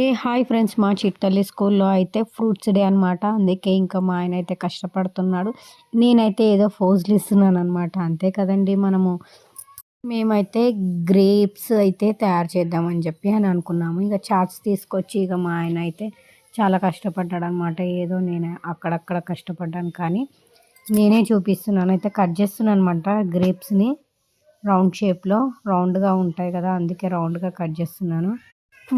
ఏ hi friends మా చిట్టల్లి స్కూల్లో అయితే ఫ్రూట్స్ డే అనమాట అందుకే ఇంకా మా ఆయన అయితే కష్టపడుతున్నాడు. నేనైతే ఏదో ఫోజులు ఇస్తున్నాను అనమాట అంతే కదండి మనము. మేమైతే గ్రేప్స్ అయితే తయారు చేద్దామని చెప్పి అని అనుకున్నాము. ఇక చాట్స్ తీసుకొచ్చి ఇక మా ఆయన అయితే చాలా కష్టపడ్డాడు అనమాట ఏదో నేను అక్కడక్కడ కష్టపడ్డాను కానీ నేనే చూపిస్తున్నాను. అయితే కట్ చేస్తున్నాను అనమాట గ్రేప్స్ని. రౌండ్ షేప్లో రౌండ్గా ఉంటాయి కదా అందుకే రౌండ్గా కట్ చేస్తున్నాను.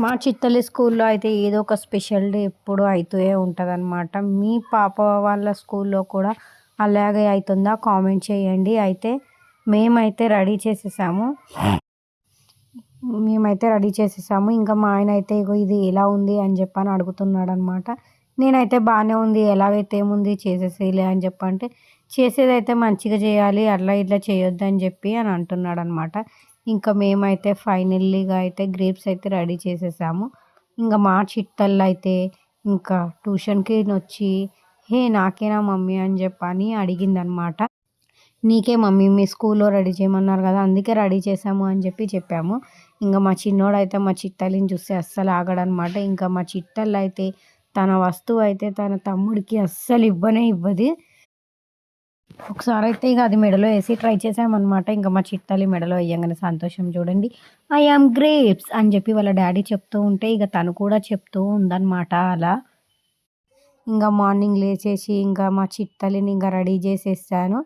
మా చిత్తలి స్కూల్లో అయితే ఏదో ఒక స్పెషల్ డే ఎప్పుడు అవుతూనే ఉంటుందన్నమాట. మీ పాప వాళ్ళ స్కూల్లో కూడా అలాగే అవుతుందా కామెంట్ చేయండి. అయితే మేమైతే రెడీ చేసేసాము. మేమైతే రెడీ చేసేసాము. ఇంకా మా ఆయన అయితే ఇగో ఇది ఎలా ఉంది అని చెప్పని అడుగుతున్నాడు అనమాట నేనైతే బాగానే ఉంది. ఎలాగైతే ఏముంది చేసేసేలే అని చెప్పంటే చేసేదైతే మంచిగా చేయాలి అట్లా ఇట్లా చేయొద్దు అని చెప్పి అని అంటున్నాడు అనమాట ఇంకా మేమైతే ఫైనల్లీగా అయితే గ్రేప్స్ అయితే రెడీ చేసేసాము. ఇంకా మా చిట్టల్లో అయితే ఇంకా ట్యూషన్కి వచ్చి హే నాకేనా మమ్మీ? అని చెప్పని అడిగిందనమాట. నీకే మమ్మీ మీ స్కూల్లో రెడీ చేయమన్నారు కదా అందుకే రెడీ చేసాము అని చెప్పి చెప్పాము. ఇంకా మా చిన్నోడు అయితే మా చిట్టలిని చూస్తే అస్సలు ఆగడనమాట. ఇంకా మా చిట్టల్లో అయితే తన వస్తువు అయితే తన తమ్ముడికి అస్సలు ఇవ్వనే ఇవ్వదు. ఒకసారి అయితే ఇక అది మెడలో వేసి ట్రై చేసామన్నమాట ఇంకా మా చిట్టాలి మెడలో వేయంగానే సంతోషం చూడండి. ఐ ఆమ్ గ్రేప్స్ అని చెప్పి వాళ్ళ డాడీ చెప్తూ ఉంటే ఇక తను కూడా చెప్తూ ఉందన్నమాట అలా. ఇంకా మార్నింగ్ లేచేసి ఇంకా మా చిట్టలిని ఇంకా రెడీ చేసేసాను.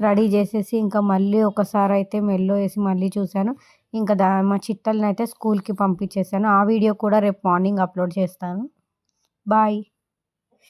రెడీ చేసేసి ఇంకా మళ్ళీ ఒకసారి అయితే మెల్లో వేసి మళ్ళీ చూశాను. ఇంకా దా మా చిట్టల్ని అయితే స్కూల్కి పంపించేసాను. ఆ వీడియో కూడా రేపు మార్నింగ్ అప్లోడ్ చేస్తాను. బాయ్